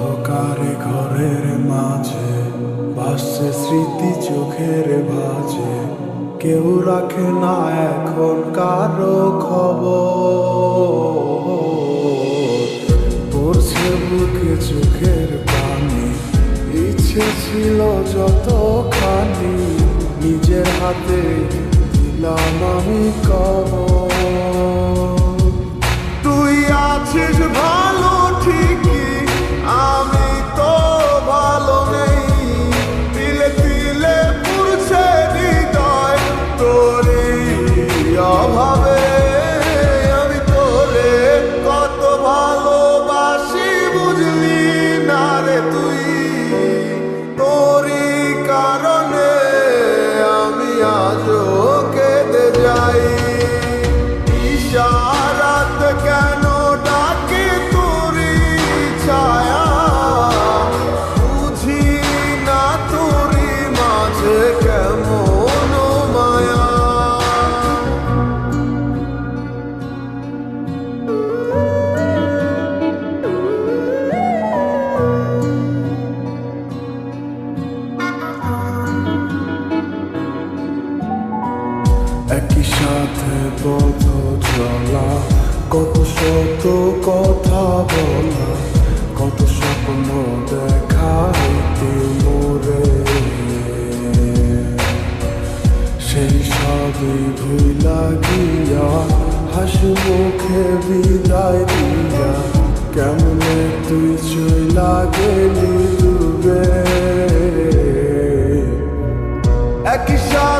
অন্ধকারে ঘরের মাঝে, ভাসছে স্মৃতি চোখের ভাজে। কেউ রাখে না এখন কারও খবর। পড়ছে বুকে চোখের পানি, ইচ্ছে ছিল যত যতখানি, নিজের হাতে দিলাম আমি কবর। সাথে পথ চলা কত শত কথা বলা, কত স্বপ্ন দেখাইতে মোরে। সেই সবই ভুলা গিয়া, হাসি মুখে বিদায় দিয়া, কেমনে তুই চইলা গেলি ডুবে একই সাথে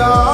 자